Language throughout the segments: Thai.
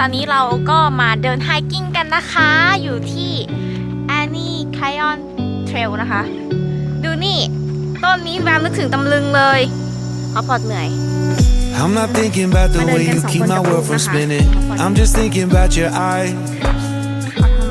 ตอนนี้เราก็มาเดินไฮกิ้งกันนะคะ อยู่ที่ Annie Cayon Trail นะคะ ดูนี่ ต้นนี้แววนึกถึงตำลึงเลยเขาพอดเหนื่อย I'm not thinking about the way you keep my world from spinning. I'm just thinking about your eyes.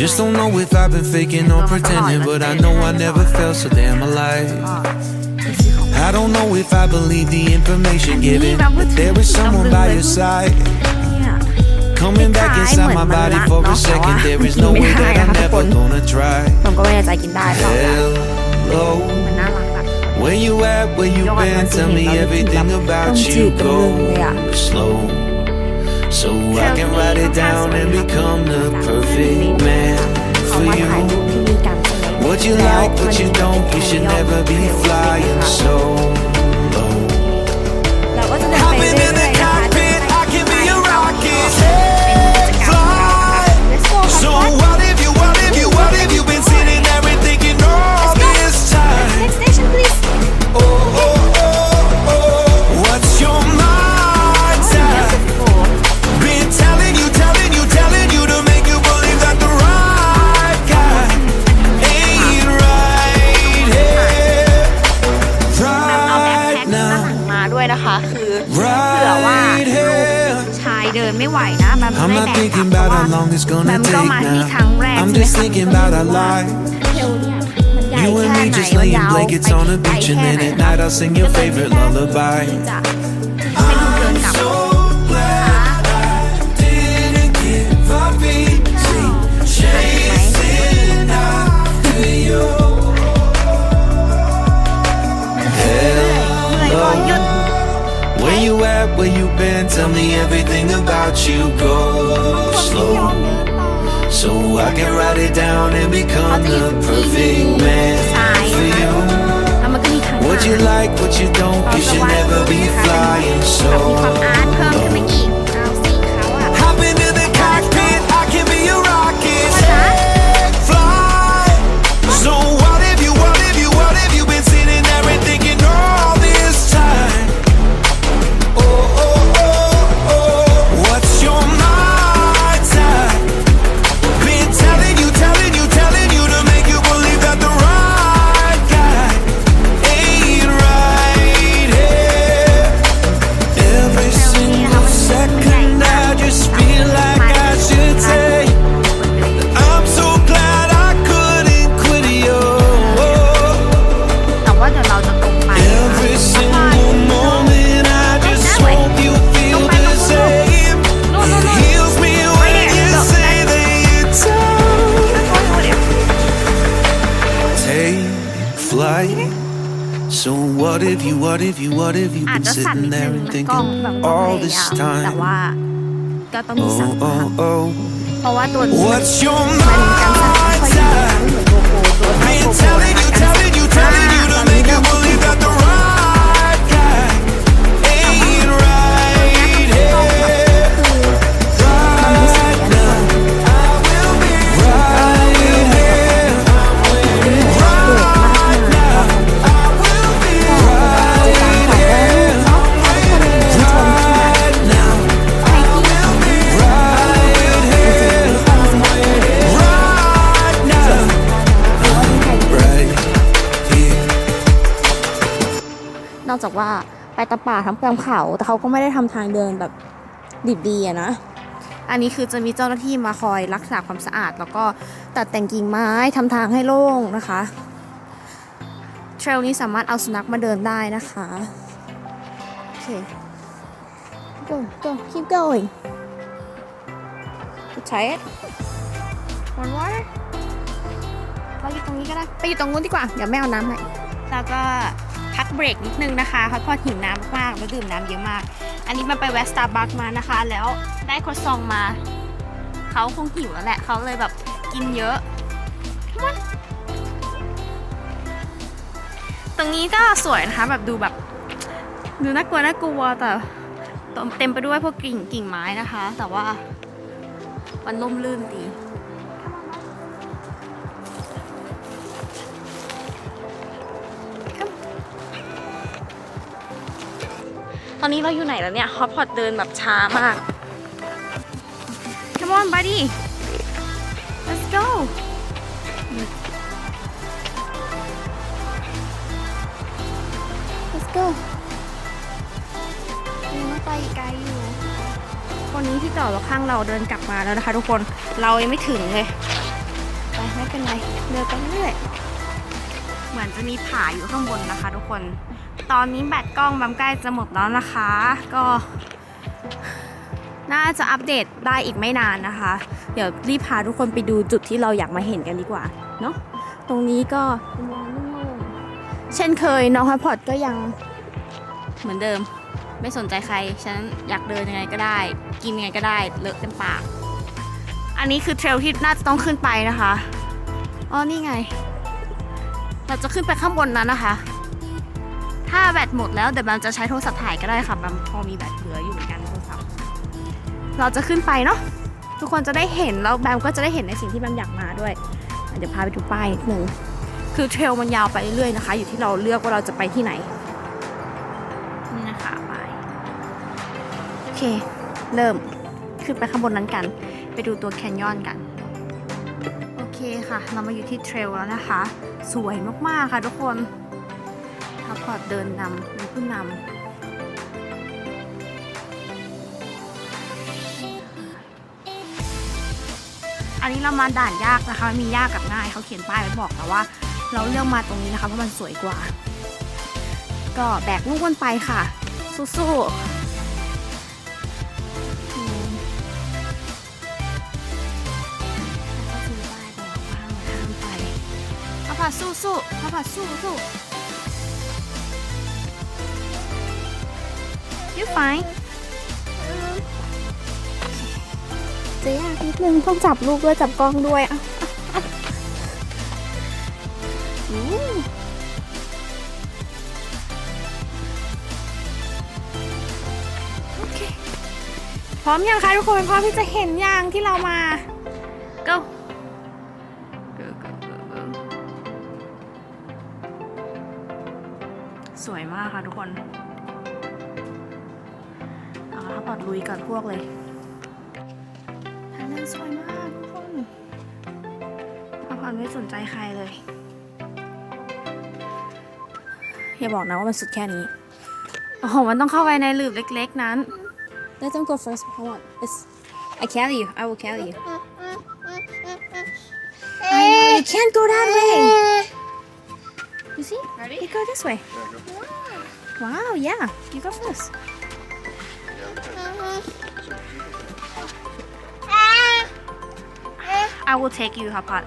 Just don't know if I've been faking or pretending, but I know I never felt so damn alive. I don't know if I believe the information given that there is someone by your side. เนี่ย Coming back inside my body for a second, there is no way that I'm never gonna try. ผมก็ไม่แน่ใจกินได้เปล่า Hello, มันน่ารักอะ where you at? Where you been? Tell me everything about you. Go slow, so I can write it down and become the perfect man เขา for มาถ่ายรู you. ปที่นี่กันใช่ไหม What you like, what you don't, you should never be flying so low. เร เดินไม่ไหวนะแบม I'm ไม่ not แบก thinking เพราะ about ว่า how long it's แบ gonna มก็ take มาที่ครั้ง now. แรก I'm ใช่ไหม just คะ thinking about our life. เทลเนี่ยมันใหญ่ You แค่ and ไหน me just มัน laying ยาว blankets ไป on the ไกล beach, แค่ and ไหน then at night I'll sing your favorite lullaby. จะให้ลูกเ where you been? Tell me everything about you. Go slow, so I can write it down and become the perfect man for you. What you like, what you don't, you should never be flying solo. if you, what if you, what if you've อาจ been จะสั่น sitting นิด there นึง and นะกล้อง thinking แบบก็พ all ยา this ยามแต่ time? ว่าก็ต้องมีสั่น Oh, นะคะ oh, oh. เพราะว่าตัวนี้ What's your มันการสั่นไม่ค่อย mind's ดี at? เหมือนโกโปรตัวไทย Been โกโปร telling นะ you, ก ไปตะป่าทั้งตามเขา แต่เขาก็ไม่ได้ทำทางเดินแบบดิบดีอะนะ อันนี้คือจะมีเจ้าหน้าที่มาคอยรักษาความสะอาด แล้วก็ตัดแต่งกิ่งไม้ทำทางให้โล่งนะคะเทรลนี้สามารถเอาสุนัขมาเดินได้นะคะ โอเค go go keep going try it one water เราอยู่ตรงนี้ก็ได้ ไปอยู่ตรงนู้นดีกว่า เดี๋ยวแม่เอาน้ำให้แล้วก็ พักเบรกนิดนึงนะคะเพราะพอหิวน้ำมากๆแล้วดื่มน้ำเยอะมาก อันนี้มันไปแวะสตาร์บัคมานะคะ แล้วได้ครัวซองมา เขาคงหิวแล้วแหละเขาเลยแบบกินเยอะ ตรงนี้ก็สวยนะคะแบบดูแบบดูน่ากลัวน่ากลัวแต่เต็มไปด้วยพวกกิ่งกิ่งไม้นะคะ แต่ว่ามันร่มรื่นดี ตอนนี้เราอยู่ไหนแล้วเนี่ยฮอตพอตเดินแบบช้ามาก on buddy let's go let's go ยังต้องไปอีกไกลอยู่คนนี้ที่จอดรถข้างเราเดินกลับมาแล้วนะคะ ทุกคนเรายังไม่ถึงเลยไปไม่เป็นไรเดินไปเรื่อยเหมือนจะมีผาอยู่ข้างบนนะคะ ทุกคน ตอนนี้แบตกล้องบัมใกล้จะหมดแล้วนะคะ ก็ น่าจะอัปเดตได้อีกไม่นานนะคะ เดี๋ยวรีบพาทุกคนไปดูจุดที่เราอยากมาเห็นกันดีกว่าเนาะตรงนี้ก็เป็นลานโล่งๆเช่นเคยน้องฮัพพอตก็ยังเหมือนเดิม ไม่สนใจใคร ฉันอยากเดินยังไงก็ได้ กินยังไงก็ได้เลอะเต็มปาก อันนี้คือเทรลที่น่าจะต้องขึ้นไปนะคะอ๋อนี่ไง เราจะขึ้นไปข้างบนนั้นนะคะ ถ้าแบตหมดแล้วเดี๋ยวแบมจะใช้โทรศัพท์ถ่ายก็ได้ค่ะแบมพอมีแบตเหลืออยู่เหมือนกันโทรศัพท์ เราจะขึ้นไปเนาะทุกคนจะได้เห็นแล้วแบมก็จะได้เห็นในสิ่งที่แบมอยากมาด้วย เดี๋ยวพาไปดูป้ายนิดนึงคือเทรลมันยาวไปเรื่อยๆนะคะ อยู่ที่เราเลือกว่าเราจะไปที่ไหนนี่นะคะไปโอเค เริ่มขึ้นไปข้างบนนั้นกัน ไปดูตัวแคนยอนกัน โอเคค่ะ เรามาอยู่ที่เทรลแล้วนะคะ สวยมากๆค่ะทุกคน ทัพพอร์ตเดินนำเป็นผู้นำอันนี้เรามาด่านยากนะคะ มียากกับง่ายเขาเขียนป้ายไว้บอกแต่ว่า เราเลือกมาตรงนี้นะคะเพราะมันสวยกว่า ก็แบกลูกมันไปค่ะ สู้สู้ข้ายบอกว่าห้ามห้ามไปพระผัดสู้สู้พระผัดสู้สู้ You fine จะยากนิดนึงต้องจับลูกด้วยจับกล้องด้วยอะอะอะอู้โอเคพร้อมยังคะทุกคนพร้อมที่จะเห็นยางที่เรามา go go go go go สวยมากค่ะทุกคนเอาละครับ ปอดลุยก่อนพวกเลยทางนั้นสวยมากทุกคนอาพอดไม่สนใจใครเลย อย่าบอกนะว่ามันสุดแค่นี้ โอ้โห มันต้องเข้าไปในหลืบเล็กๆนั้น Let them go first, come on. It's I carry you. I will carry you. I know you can't go that way. You see? Ready? You go this way. Wow, yeah. You go first. I will take you, Hapat.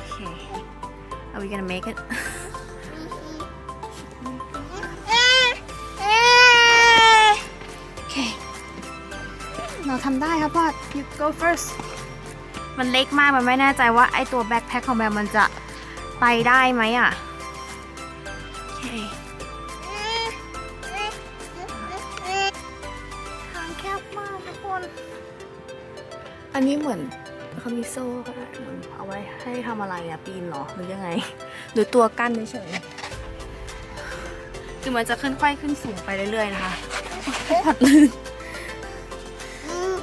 Okay. Are we gonna make it? Okay. เราทำได้ครับพอด you go first มันเล็กมาก มันไม่แน่ใจว่าไอตัวแบ็คแพ็คของแบมมันจะไปได้ไหมอะ อันนี้เหมือนเขามีโซ่ก็ได้เหมือนเอาไว้ให้ทำอะไรอะปีนเหรอหรือยังไง หรือตัวกั้นเฉยๆคือมันจะขึ้นค่อยขึ้นสูงไปเรื่อยๆนะคะผัดลื่น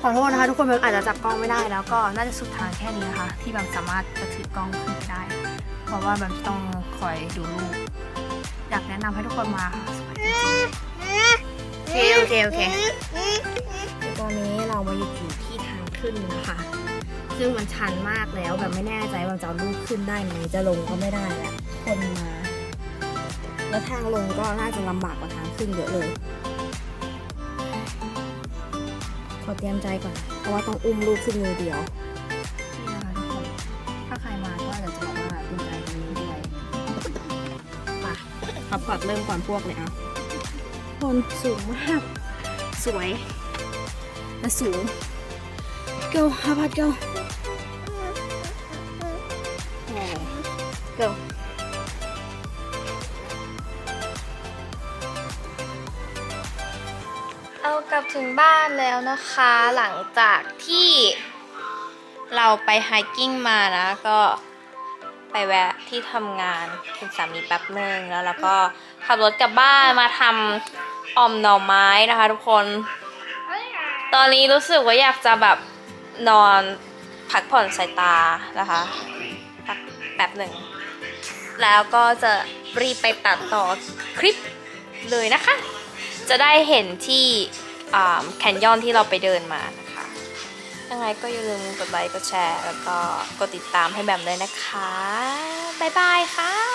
ขอโทษนะคะทุกคนมันอาจจะจับกล้องไม่ได้แล้วก็น่าจะสุดทางแค่นี้นะคะ ที่แบบสามารถจะถือกล้องขึ้นไปได้ เพราะว่าแบบต้องคอยดูลูกอยากแนะนำให้ทุกคนมาค่ะสวยจริงๆโอเคโอเคโอเคตอนนี้เรามาอยู่ที่ทาง ขึ้นนะคะซึ่งมันชันมากแล้วแบบไม่แน่ใจว่าจะเอาลูกขึ้นได้ไหมจะลงก็ไม่ได้แหละคนมา แล้วทางลงก็น่าจะลำบากกว่าทางขึ้นเยอะเลยขอเตรียมใจก่อน เพราะว่าต้องอุ้มลูกขึ้นมือเดียวนี่นะคะทุกคน ถ้าใครมาก็อยากจะบอกว่าอุ่นใจตรงนี้ด้วยไปขับพอดเริ่มก่อนพวกเลยอะคนสูงมาก สวยและสูง go how about go go เอากลับถึงบ้านแล้วนะคะ หลังจากที่เราไปไฮกิ้งมานะก็ไปแวะที่ทำงานคุณสามีแป๊บนึงแล้วเราก็ขับรถกลับบ้านมาทำอ่อมหน่อไม้นะคะทุกคน ตอนนี้รู้สึกว่าอยากจะแบบ นอนพักผ่อนสายตานะคะพักแบบหนึ่ง แล้วก็จะรีบไปตัดต่อคลิปเลยนะคะ จะได้เห็นที่แคนยอนที่เราไปเดินมานะคะ ยังไงก็อย่าลืมกดไลค์ กดแชร์ แล้วก็กดติดตามให้แบมเลยนะคะ บ๊ายบายค่ะ